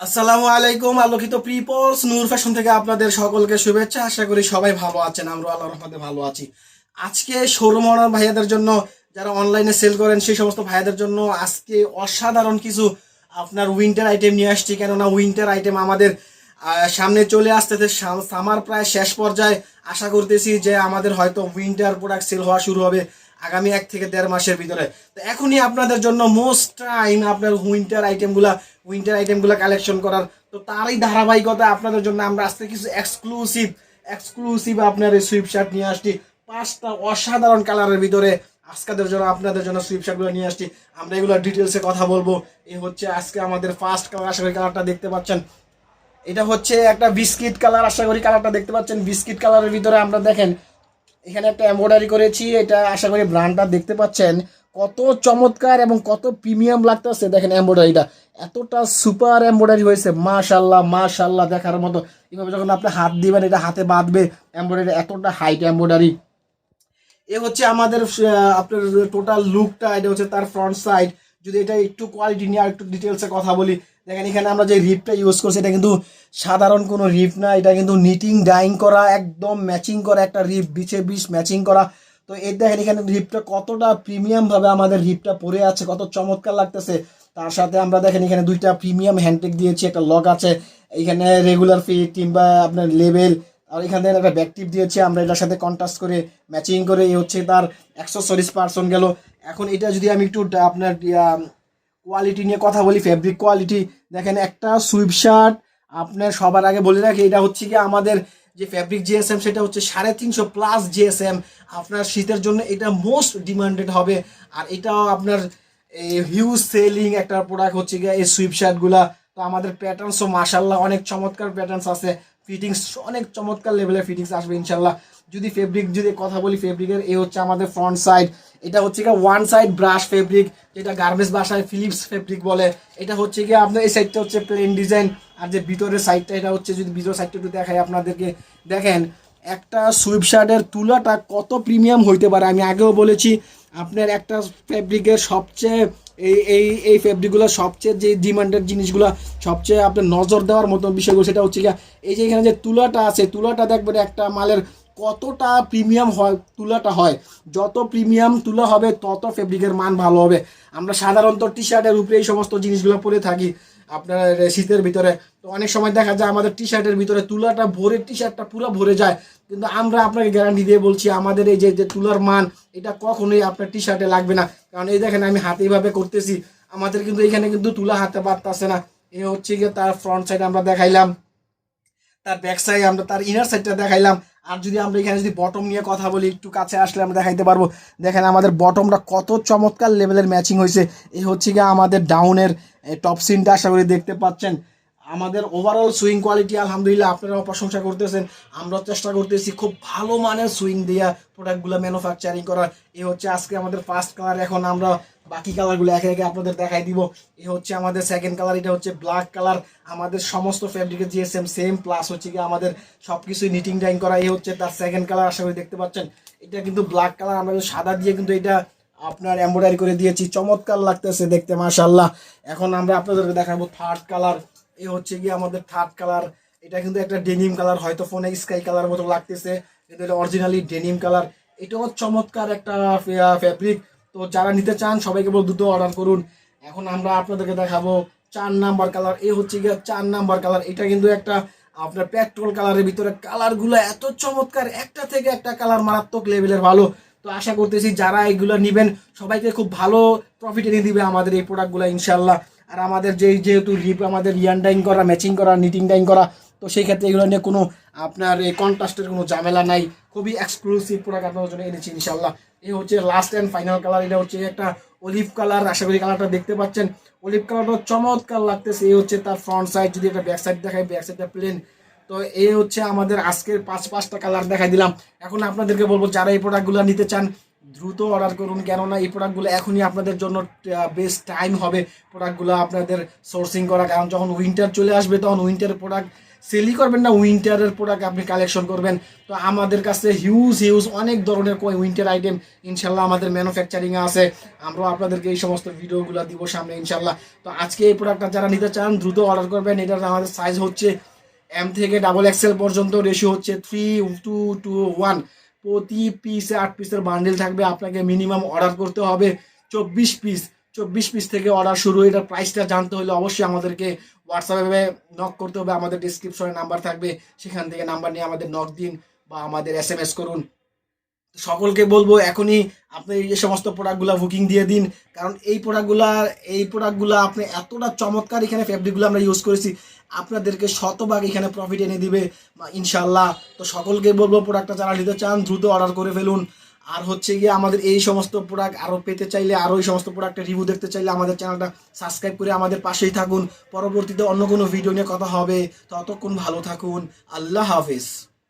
আসসালামু আলাইকুম, আলোকিত প্রিপলস নূর ফ্যাশন থেকে আপনাদের সকলকে শুভেচ্ছা। আশা করি সবাই ভালো আছেন আমরা আল্লাহ রহমতে ভালো আছি। আজকে শোরুম ওনার ভাইয়াদের জন্য, যারা অনলাইনে সেল করেন, সেই সমস্ত ভাইয়াদের জন্য আজকে অসাধারণ কিছু আপনার উইন্টার আইটেম নিয়ে আসছি। কেননা উইন্টার আইটেম আমাদের সামনে চলে আসতেছে। সামার প্রায় শেষ পর্যায়ে। আশা করতেছি যে আমাদের হয়তো উইন্টার প্রোডাক্ট সেল হওয়া শুরু হবে। আগামী এক থেকে দেড় মাসের ভিতরে। তো এখনই আপনাদের জন্য মোস্ট টাইম আপনার উইন্টার আইটেমগুলা উইন্টার আইটেমগুলো কালেকশন করার। তো তারই ধারাবাহিকতা আপনাদের জন্য আমরা আজকে কিছু এক্সক্লুসিভ এক্সক্লুসিভ আপনার এই সুইপ শার্ট নিয়ে আসছি। পাঁচটা অসাধারণ কালারের ভিতরে আজকাদের জন্য আপনাদের জন্য সুইপ শার্টগুলো নিয়ে আসছি। আমরা এগুলো ডিটেলসে কথা বলব। এই হচ্ছে আজকে আমাদের ফার্স্ট কালার আশা করি কালারটা দেখতে পাচ্ছেন। এটা হচ্ছে একটা বিস্কিট কালার আশা করি কালারটা দেখতে পাচ্ছেন। বিস্কিট কালারের ভিতরে আমরা দেখেন এখানে একটা এমব্রয়ডারি করেছি, এটা আশা করি ব্র্যান্ডটা দেখতে পাচ্ছেন। কত চমৎকার এবং কত প্রিমিয়াম লাগতেছে দেখেন এমব্রয়ডারিটা এতটা সুপার এমব্রয়ডারি হয়েছে মাশাল্লাহ মাশাল্লাহ দেখার মতো। এভাবে যখন আপনি হাত দিবেন, এটা হাতে বাঁধবে এমব্রয়ডারি এতটা হাইট এমব্রয়ডারি এ হচ্ছে আমাদের আপনার টোটাল লুকটা এটা হচ্ছে তার ফ্রন্ট সাইড যদি এটা একটু কোয়ালিটি নিয়ে আর একটু ডিটেলসে কথা বলি, দেখেন এখানে আমরা যে রিপটা ইউজ করছি, এটা কিন্তু সাধারণ কোনো রিপ না, এটা কিন্তু নিটিং ডাইং করা, একদম ম্যাচিং করা একটা রিপ বিছে বিষ ম্যাচিং করা। তো এর দেখেন এখানে রিপটা কতটা প্রিমিয়ামভাবে আমাদের রিপটা পরে আছে, কত চমৎকার লাগতেছে। তার সাথে আমরা দেখেন এখানে দুইটা প্রিমিয়াম হ্যান্ডটেক দিয়েছি, একটা লক আছে, এখানে রেগুলার ফিট কিংবা আপনার লেভেল আর এখান থেকে একটা ব্যাকটিভ দিয়েছি, আমরা এটার সাথে কন্ট্রাস্ট করে ম্যাচিং করে, এই হচ্ছে তার একশো অ্যাক্সেসরিজ পার্সন গেল। এখন এটা যদি আমি একটু আপনার কোয়ালিটি নিয়ে কথা বলি ফেব্রিক কোয়ালিটি দেখেন একটা সুইপ শার্ট আপনার সবার আগে বলে রাখি, এটা হচ্ছে কি আমাদের যে ফ্যাব্রিক জিএসএম সেটা হচ্ছে সাড়ে তিনশো প্লাস জিএসএম আপনার শীতের জন্য এটা মোস্ট ডিমান্ডেড হবে। আর এটাও আপনার হিউজ সেলিং একটা প্রোডাক্ট হচ্ছে গিয়ে এই সুইপ শার্টগুলা তো আমাদের প্যাটার্নসও মাসাল্লাহ অনেক চমৎকার প্যাটার্নস আছে। ফিটিংস অনেক চমৎকার লেভেলের ফিটিংস আসবে ইনশাল্লাহ যদি ফেব্রিক যদি কথা বলি ফেব্রিকের এ হচ্ছে আমাদের ফ্রন্ট সাইড এটা হচ্ছে গিয়ে ওয়ান সাইড ব্রাশ ফেব্রিক যেটা গার্মেন্টস বাসায় ফিলিপস ফেব্রিক বলে। এটা হচ্ছে গিয়ে আপনার, এই সাইডটা হচ্ছে প্লেন ডিজাইন আর যে ভিতরের সাইডটা এটা হচ্ছে যদি ভিতরের সাইডটা একটু দেখাই আপনাদেরকে। দেখেন, একটা সুইপ শার্টের তুলাটা কত প্রিমিয়াম হইতে পারে, আমি আগেও বলেছি, আপনার একটা ফেব্রিকের সবচেয়ে এই এই এই ফেব্রিকগুলো সবচেয়ে যে ডিমান্ডের জিনিসগুলো, সবচেয়ে আপনার নজর দেওয়ার মতো বিষয়গুলো, সেটা হচ্ছে গিয়া এই যে এখানে যে তুলাটা আছে, তুলাটা দেখবেন একটা মালের কতটা প্রিমিয়াম হয়, তুলাটা হয়। যত প্রিমিয়াম তুলা হবে, তত ফেব্রিকের মান ভালো হবে। আমরা সাধারণত টি শার্টের উপরে এই সমস্ত জিনিসগুলো পরে থাকি। আপনার শীতের ভিতরে, তো অনেক সময় দেখা যায় আমাদের টি শার্টের ভিতরে তুলাটা ভরে টি শার্টটা পুরো ভরে যায়। কিন্তু আমরা আপনাকে গ্যারান্টি দিয়ে বলছি, আমাদের এই যে তুলার মান, এটা কখনোই আপনার টি শার্টে লাগবে না। কারণ এই দেখেন আমি হাতে এইভাবে করতেছি। আমাদের কিন্তু এখানে কিন্তু তুলা হাতে পারতেছে না। এ হচ্ছে গিয়ে তার ফ্রন্ট সাইড আমরা দেখাইলাম। তার ব্যাক সাইড আমরা, তার ইনার সাইডটা দেখাইলাম। আর যদি আমরা এখানে যদি বটম নিয়ে কথা বলি, একটু কাছে আসলে আমরা দেখাইতে পারব। দেখেন আমাদের বটমটা কত চমৎকার লেভেলের ম্যাচিং হয়েছে। এই হচ্ছে গিয়ে আমাদের ডাউনের টপ সিনটা আশা করি দেখতে পাচ্ছেন। আমাদের ওভারঅল সুইং কোয়ালিটি আলহামদুলিল্লাহ, আপনারাও প্রশংসা করতেছেন। আমরা চেষ্টা করতেছি খুব ভালো মানের সুইং দেওয়া প্রোডাক্টগুলো ম্যানুফ্যাকচারিং করার। এই হচ্ছে আজকে আমাদের ফার্স্ট কালার এখন আমরা বাকি কালারগুলো একে একে আপনাদের দেখাই দিব। এ হচ্ছে আমাদের সেকেন্ড কালার এটা হচ্ছে ব্ল্যাক কালার আমাদের সমস্ত ফ্যাব্রিকের জিএসএম সেম প্লাস হচ্ছে কি আমাদের সব কিছুই নিটিং ডাইং করা। এই হচ্ছে তার সেকেন্ড কালার আশা করি দেখতে পাচ্ছেন। এটা কিন্তু ব্ল্যাক কালার আমরা সাদা দিয়ে কিন্তু এটা আপনার এমব্রয়ডারি করে দিয়েছি। চমৎকার লাগতেছে দেখতে মাশাল্লাহ এখন আমরা আপনাদেরকে দেখাবো থার্ড কালার এই হচ্ছে গিয়ে আমাদের থার্ড কালার এটা কিন্তু একটা ডেনিম কালার হয়তো ফোনে স্কাই কালার মতো লাগতেছে, কিন্তু এটা অরিজিনালি ডেনিম কালার এটাও চমৎকার একটা ফ্যাব্রিক তো যারা নিতে চান, সবাইকে বল দুটো অর্ডার করুন। এখন আমরা আপনাদেরকে দেখাবো চার নাম্বার কালার এই হচ্ছে গিয়ে চার নাম্বার কালার এটা কিন্তু একটা আপনার পেট্রোল কালারের ভিতরে কালারগুলো এত চমৎকার। একটা থেকে একটা কালার মারাত্মক লেভেলের ভালো। তো আশা করতেছি যারা এগুলো নেবেন, সবাইকে খুব ভালো প্রফিট এনে দিবে আমাদের এই প্রোডাক্টগুলো ইনশাল্লাহ আর আমাদের যেই যেহেতু রিপ আমাদের রিয়ান ডাইং করা ম্যাচিং করা নিটিং ডাইং করা, তো সেই ক্ষেত্রে এগুলো নিয়ে কোনো আপনার এই কন্ট্রাস্টের কোনো ঝামেলা নাই। খুবই এক্সক্লুসিভ প্রোডাক্ট আপনাদের জন্য এনেছি ইনশাল্লাহ এই হচ্ছে লাস্ট অ্যান্ড ফাইনাল কালার এটা হচ্ছে একটা অলিভ কালার আশা করি কালারটা দেখতে পাচ্ছেন। অলিভ কালারটা চমৎকার লাগতেছে এই হচ্ছে তার ফ্রন্ট সাইড যদি একটা ব্যাক সাইড দেখায় ব্যাক সাইডটা প্লেন তো এই হচ্ছে আমাদের আজকের পাঁচ, পাঁচটা কালার দেখাই দিলাম। এখন আপনাদেরকে বলব, যারা এই প্রোডাক্টগুলো নিতে চান দ্রুত অর্ডার করুন। কেননা এই প্রোডাক্টগুলো এখনই আপনাদের জন্য বেস্ট টাইম হবে প্রোডাক্টগুলো আপনাদের সোর্সিং করা। কারণ যখন উইন্টার চলে আসবে, তখন উইন্টার প্রোডাক্ট সেলই করবেন না উইন্টারের প্রোডাক্ট আপনি কালেকশন করবেন। তো আমাদের কাছে হিউজ হিউজ অনেক ধরনের উইন্টার আইটেম ইনশাল্লাহ আমাদের ম্যানুফ্যাকচারিং আছে। আমরাও আপনাদেরকে এই সমস্ত ভিডিওগুলো দিব সামনে ইনশাল্লাহ। তো আজকে এই প্রোডাক্টটা যারা নিতে চান, দ্রুত অর্ডার করবেন। এটার আমাদের সাইজ হচ্ছে এম থেকে ডাবল এক্সেল পর্যন্ত রেশিও হচ্ছে থ্রি টু টু ওয়ান প্রতি পিসে আট পিসের বান্ডেল থাকবে, আপনাকে মিনিমাম অর্ডার করতে হবে চব্বিশ পিস চব্বিশ পিস থেকে অর্ডার শুরু, এটার প্রাইসটা জানতে হলে অবশ্যই আমাদেরকে হোয়াটসঅ্যাপে নক করতে হবে। আমাদের ডিসক্রিপশনে নাম্বার থাকবে, সেখান থেকে নাম্বার নিয়ে আমাদের নক দিন বা আমাদের এস করুন। সকলকে বলব এখনই আপনি এই সমস্ত প্রোডাক্টগুলো বুকিং দিয়ে দিন। কারণ এই প্রোডাক্টগুলা এই প্রোডাক্টগুলো আপনি এতটা চমৎকার এখানে ফ্যাব্রিকগুলো আমরা ইউজ করেছি, আপনাদেরকে শতভাগ এখানে প্রফিট এনে দিবে ইনশাল্লাহ তো সকলকে বলব প্রোডাক্টটা যারা নিতে চান, দ্রুত অর্ডার করে ফেলুন। আর হচ্ছে গিয়ে আমাদের এই সমস্ত প্রোডাক্ট আরও পেতে চাইলে আরও এই সমস্ত প্রোডাক্টের রিভিউ দেখতে চাইলে আমাদের চ্যানেলটা সাবস্ক্রাইব করে আমাদের পাশেই থাকুন। পরবর্তীতে অন্য কোনো ভিডিও নিয়ে কথা হবে। ততক্ষণ ভালো থাকুন। আল্লাহ হাফিজ।